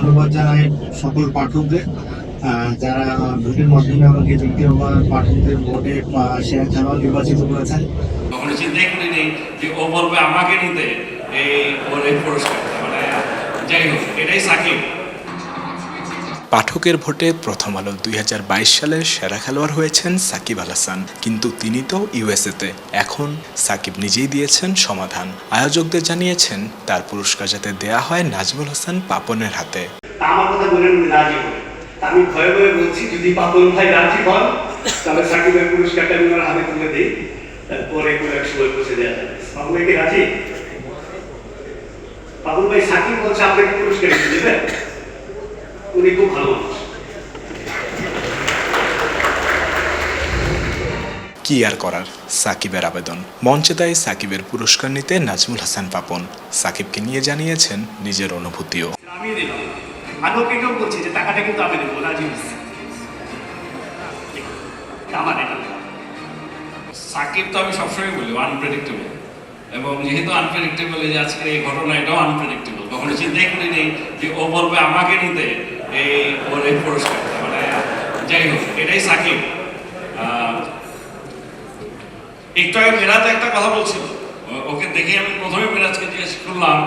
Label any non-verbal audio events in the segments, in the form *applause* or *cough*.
ধন্যবাদ জানাই সকল পাঠকদের যারা ভোটের মাধ্যমে আমাকে দ্বিতীয়বার পাঠকদের ভোটে শেয়ার খেলোয়াড় নির্বাচিত করেছেন। কখনো চিন্তাই করিনি যে ও বলবে আমাকে নিতে এই পুরস্কারটা মানে যাই হোক, এটাই সাকিব। পাঠকের ভোটে প্রথম আলো দুই হাজার বাইশ সালের সেরা খেলোয়াড় হয়েছেন সাকিব আল হাসান। কিন্তু তিনি তো ইউএসএতে। এখন সাকিব নিজেই দিয়েছেন সমাধান। আয়োজকদের জানিয়েছেন, তার পুরস্কার যাতে দেয়া হয় নাজমুল হাসান পাপনের হাতে। আমি ভয়ে ভয়ে বলছি, যদি পাপন ভাই রাজি হন, তাহলে সাকিবের পুরস্কারটা আমি ওনার হাতে তুলে দিই। তারপরে কোনো এক সময় বসে দেওয়া যাবে। পাপন ভাই রাজি? পাপন ভাই সাকিব বলছে, আপনাকে পুরস্কার দিতে দেবেন খুব ভালো কি আর করার? সাকিবের আবেদন। মঞ্চে তাই সাকিবের পুরস্কার নিতে নাজমুল হাসান পাপন। সাকিবকে নিয়ে জানিয়েছেন নিজের অনুভূতিও। আমি ওকে এটাও বলছি যে টাকাটা কিন্তু আমি দেবো রাজি আমার এটা। সাকিব তো আমি সবসময় বলি আনপ্রেডিক্টেবল এবং যেহেতু আনপ্রেডিক্টেবল এই আজকের এই ঘটনা এটাও আনপ্রেডিক্টেবল কখনো চিন্তাই করিনি যে ও বলবে আমাকে নিতে। এই এই পুরস্কারটা মানে যাই হোক এটাই সাকিব। একটু আগে মেরাজ একটা কথা বলছিল। ওকে দেখে আমি প্রথমে মেরাজকে জিজ্ঞেস করলাম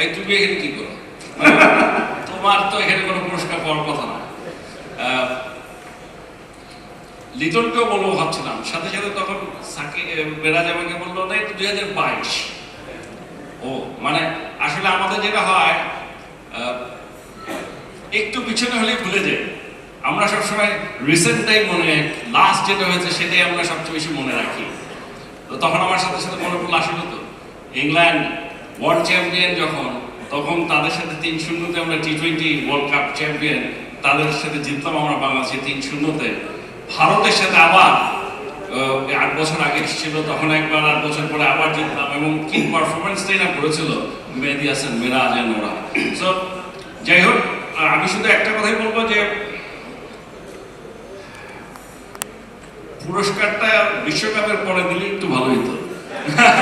এই তুমি এখানে কি করো? মানে, তোমার তো এখানে কোনো পুরস্কার পাওয়ার কথা না। লিটনকেও বলব ভাবছিলাম। সাথে সাথে তখন সাকি বেরাজ আমাকে বলল না এটা দুই হাজার বাইশ। ও মানে আসলে আমাদের যেটা হয় একটু পিছনে হলেই ভুলে যাই। আমরা সবসময় রিসেন্টটাই মনে লাস্ট যেটা হয়েছে সেটাই আমরা সবচেয়ে বেশি মনে রাখি। তো তখন আমার সাথে সাথে মনে পড়ল, আসলে তো ইংল্যান্ড ওয়ার্ল্ড চ্যাম্পিয়ন যখন, তখন তাদের সাথে তিন শূন্যতে আমরা T twenty world cup champion তাদের সাথে জিতলাম আমরা বাংলাদেশে তিন শূন্যতে। ভারতের সাথে আবার আট বছর আগে ছিল তখন একবার আট বছর পরে আবার জিতলাম এবং কি পারফরমেন্সটাই না করেছিল? মেহেদি হাসান, মিরাজ ওরা সো যাই হোক আমি শুধু একটা কথাই বলব যে পুরস্কারটা বিশ্বকাপের পরে দিলে একটু ভালো হতো হ্যাঁ,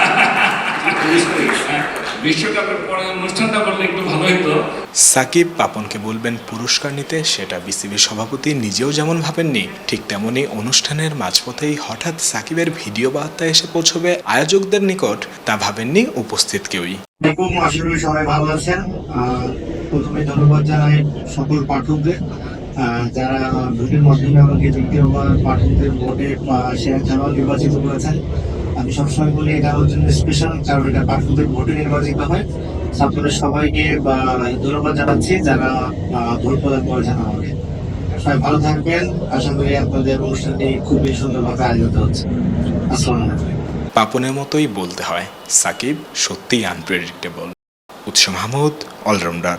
*laughs* বিশ্বকাপের পরে অনুষ্ঠানটা করলে একটু ভালো হতো সাকিব পাপনকে বলবেন পুরস্কার নিতে সেটা বিসিবি সভাপতি নিজেও যেমন ভাবেননি ঠিক তেমনি অনুষ্ঠানের মাঝপথেই হঠাৎ সাকিবের ভিডিও বার্তা এসে পৌঁছবে আয়োজকদের নিকট তা ভাবেননি উপস্থিত কেউই। দেখুন সবাই ভালো আছেন। প্রথমে ধন্যবাদ জানাই সকল পাঠকদের। যারা ভোটের মাধ্যমে আমাকে দ্বিতীয়বার পাঠকদের ভোটে সেরা খেলোয়াড় নির্বাচিত করেছেন আমি সবসময় বলি, এটা আমার জন্য স্পেশাল কারণ এটা পাঠকদের ভোটে নির্বাচিত হয়। আপনাদের সবাইকে ধন্যবাদ জানাচ্ছি যারা ভোট প্রদান করেছেন আমাকে। সবাই ভালো থাকবেন। আশা করি আপনাদের অনুষ্ঠানটি খুবই সুন্দরভাবে আয়োজিত হচ্ছে। আসসালামু পাপনের মতোই বলতে হয়। সাকিব সত্যিই আনপ্রেডিক্টেবল উৎস মাহমুদ অলরাউন্ডার